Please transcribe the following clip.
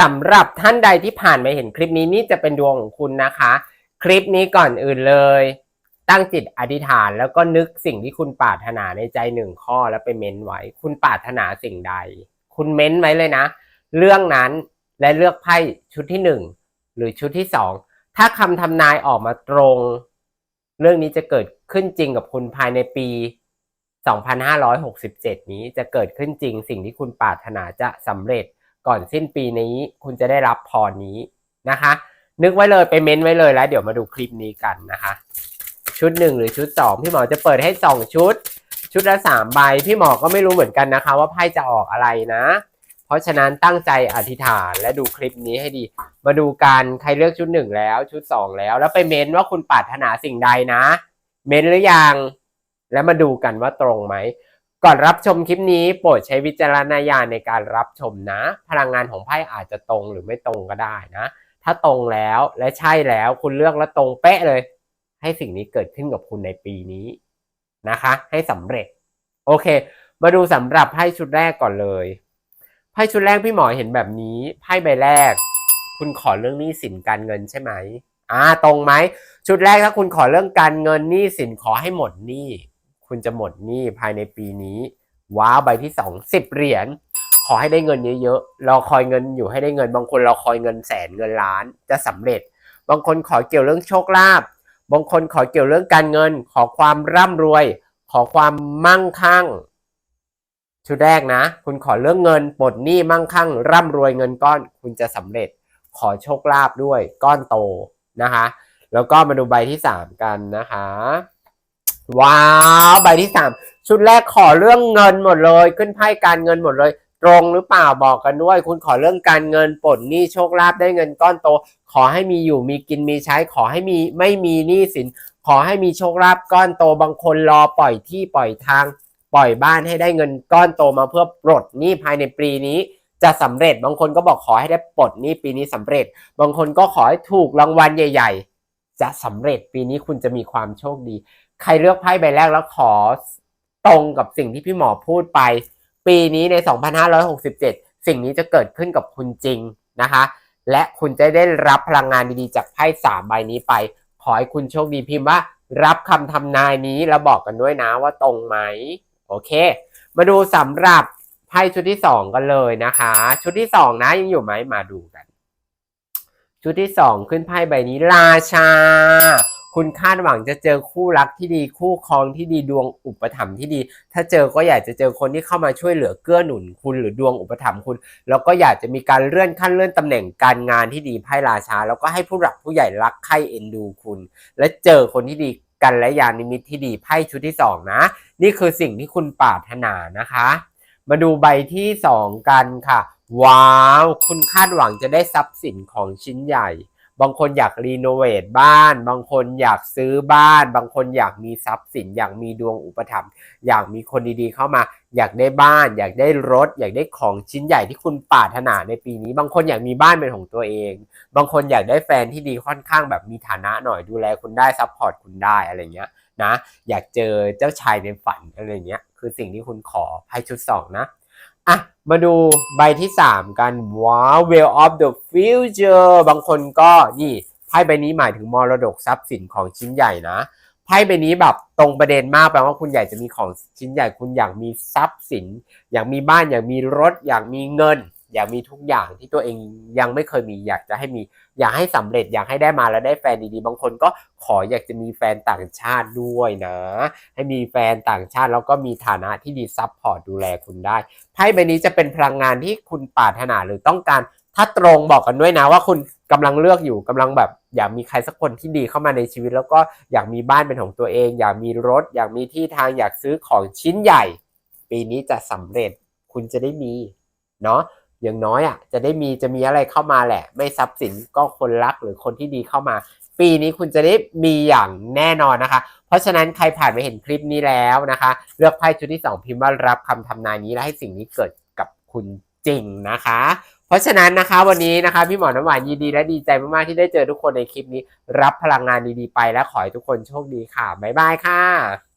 สำหรับท่านใดที่ผ่านมาเห็นคลิปนี้นี่จะเป็นดวงของคุณนะคะ คลิปนี้ก่อนอื่นเลย ตั้งจิตอธิษฐานแล้วก็นึกสิ่งที่คุณปรารถนาในใจหนึ่งข้อแล้วไปเม้นไว้ คุณปรารถนาสิ่งใด คุณเม้นไว้เลยนะ เรื่องนั้นและเลือกไพ่ชุดที่หนึ่งหรือชุดที่สองถ้าคำทำนายออกมาตรง เรื่องนี้จะเกิดขึ้นจริงกับคุณภายในปี 2567 นี้จะเกิดขึ้นจริง สิ่งที่คุณปรารถนาจะสำเร็จ ก่อนสิ้นปีนี้คุณจะได้รับพรนี้นะคะ นึกไว้เลยไปเม้นไว้เลยแล้ว เดี๋ยวมาดูคลิปนี้กันนะคะ ชุดหนึ่งหรือชุดสองพี่หมอจะเปิดให้สองชุด ชุดละสามใบพี่หมอก็ไม่รู้เหมือนกันนะคะ ว่าไพ่จะออกอะไรนะ เพราะฉะนั้นตั้งใจอธิษฐานและดูคลิปนี้ให้ดี มาดูกันใครเลือกชุดหนึ่งแล้ว ชุดสองแล้ว แล้วไปเม้นว่าคุณปรารถนาสิ่งใดนะ เม้นหรือยังแล้วมาดูกันว่าตรงไหม ก่อนรับชมคลิปนี้โปรดใช้วิจารณญาณในการรับชมนะ พลังงานของไพ่อาจจะตรงหรือไม่ตรงก็ได้นะ ถ้าตรงแล้วและใช่แล้วคุณเลือกแล้วตรงเป๊ะเลย ให้สิ่งนี้เกิดขึ้นกับคุณในปีนี้นะคะ ให้สำเร็จ โอเค มาดูสำหรับไพ่ชุดแรกก่อนเลยไพ่ชุดแรกพี่หมอเห็นแบบนี้ไพ่ใบแรก คุณขอเรื่องหนี้สินการเงินใช่ไหมอ่าตรงไหมชุดแรกถ้าคุณขอเรื่องการเงินหนี้สินขอให้หมดหนี้ คุณจะหมดหนี้ภายในปีนี้ ว้าวใบที่สองสิบเหรียญขอให้ได้เงินเยอะๆรอคอยเงินอยู่ให้ได้เงิน บางคนรอคอยเงินแสนเงินล้านจะสำเร็จ บางคนขอเกี่ยวเรื่องโชคลาภบางคนขอเกี่ยวเรื่องการเงิน ขอความร่ำรวย ขอความมั่งคั่งชุดแรกนะ คุณขอเรื่องเงินปลดหนี้มั่งคั่ง ร่ำรวยเงินก้อน คุณจะสำเร็จ ขอโชคลาภด้วยก้อนโตนะคะ แล้วก็มาดูใบที่สามกันนะคะ ว้าวใบที่สามชุดแรกขอเรื่องเงินหมดเลย ขึ้นไพ่การเงินหมดเลย ตรงหรือเปล่าบอกกันด้วย คุณขอเรื่องการเงินปลดหนี้โชคลาภได้เงินก้อนโต ขอให้มีอยู่มีกินมีใช้ ขอให้มีไม่มีหนี้สิน ขอให้มีโชคลาภก้อนโตบางคนรอปล่อยที่ปล่อยทาง ปล่อยบ้านให้ได้เงินก้อนโตมาเพื่อปลดหนี้ภายในปีนี้จะสำเร็จบางคนก็บอกขอให้ได้ปลดหนี้ปีนี้สำเร็จ บางคนก็ขอให้ถูกรางวัลใหญ่ ๆ จะสำเร็จปีนี้คุณจะมีความโชคดี ใครเลือกไพ่ใบแรกแล้วขอตรงกับสิ่งที่พี่หมอพูดไป ปีนี้ใน 2567 สิ่งนี้จะเกิดขึ้นกับคุณจริงนะคะ และคุณจะได้รับพลังงานดีๆจากไพ่สามใบนี้ไป ขอให้คุณโชคดีพิมพ์ว่า รับคำทำนายนี้แล้วบอกกันด้วยนะว่าตรงไหมโอเค มาดูสำหรับไพ่ชุดที่สองกันเลยนะคะ ชุดที่สองนะยังอยู่ไหมมาดูกัน ชุดที่สองขึ้นไพ่ใบนี้ราชา คุณคาดหวังจะเจอคู่รักที่ดีคู่ครองที่ดีดวงอุปถัมภ์ที่ดี ถ้าเจอก็อยากจะเจอคนที่เข้ามาช่วยเหลือเกื้อหนุนคุณหรือดวงอุปถัมภ์คุณ แล้วก็อยากจะมีการเลื่อนขั้นเลื่อนตำแหน่งการงานที่ดีไพ่ราชา แล้วก็ให้ผู้หลักผู้ใหญ่รักใคร่เอ็นดูคุณ และเจอคนที่ดีกันและยานิมิตที่ดีไพ่ชุดที่สองนะ นี่คือสิ่งที่คุณปรารถนานะคะ มาดูใบที่สองกันค่ะ ว้าว คุณคาดหวังจะได้ทรัพย์สินของชิ้นใหญ่ บางคนอยากรีโนเวทบ้าน บางคนอยากซื้อบ้าน บางคนอยากมีทรัพย์สิน อยากมีดวงอุปถัมภ์อยากมีคนดีๆเข้ามา อยากได้บ้าน อยากได้รถ อยากได้ของชิ้นใหญ่ที่คุณปรารถนาในปีนี้ บางคนอยากมีบ้านเป็นของตัวเอง บางคนอยากได้แฟนที่ดีค่อนข้างแบบมีฐานะหน่อยดูแลคุณได้ซัพพอร์ตคุณได้อะไรเงี้ยนะ อยากเจอเจ้าชายในฝันอะไรเงี้ยคือสิ่งที่คุณขอไพ่ชุดสองนะ อะ มาดูใบที่ 3 กันว้าว Well of the Future บางคนก็นี่ไพ่ใบนี้หมายถึงมรดกทรัพย์สินของชิ้นใหญ่นะไพ่ใบนี้แบบตรงประเด็นมากแปลว่าคุณอยากจะมีของชิ้นใหญ่คุณอยากมีทรัพย์สิน อยากมีบ้านอยากมีรถ อยากมีเงิน อยากมีทุกอย่างที่ตัวเองยังไม่เคยมีอยากจะให้มีอยากให้สำเร็จอยากให้ได้มาแล้วได้แฟนดีๆ บางคนก็ขออยากจะมีแฟนต่างชาติด้วยนะ ให้มีแฟนต่างชาติแล้วก็มีฐานะที่ดีซัพพอร์ตดูแลคุณได้ไพ่ใบนี้จะเป็นพลังงานที่คุณปรารถนาหรือต้องการ ถ้าตรงบอกกันด้วยนะว่าคุณกำลังเลือกอยู่กำลังแบบอยากมีใครสักคนที่ดีเข้ามาในชีวิต แล้วก็อยากมีบ้านเป็นของตัวเอง อยากมีรถ อยากมีที่ทางอยากซื้อของชิ้นใหญ่ ปีนี้จะสำเร็จคุณจะได้มีเนาะ อย่างน้อยอะจะได้มีจะมีอะไรเข้ามาแหละ ไม่ทรัพย์สินก็คนรักหรือคนที่ดีเข้ามา ปีนี้คุณจะได้มีอย่างแน่นอนนะคะ เพราะฉะนั้นใครผ่านไปเห็นคลิปนี้แล้วนะคะ เลือกไพ่ชุดที่ 2 พิมพ์ว่ารับคำทำนายนี้และให้สิ่งนี้เกิดกับคุณจริงนะคะ เพราะฉะนั้นนะคะวันนี้นะคะพี่หมอน้ำหวานยินดีและดีใจมากๆที่ได้เจอทุกคนในคลิปนี้ รับพลังงานดีๆไปและขอให้ทุกคนโชคดีค่ะบ๊ายบายค่ะ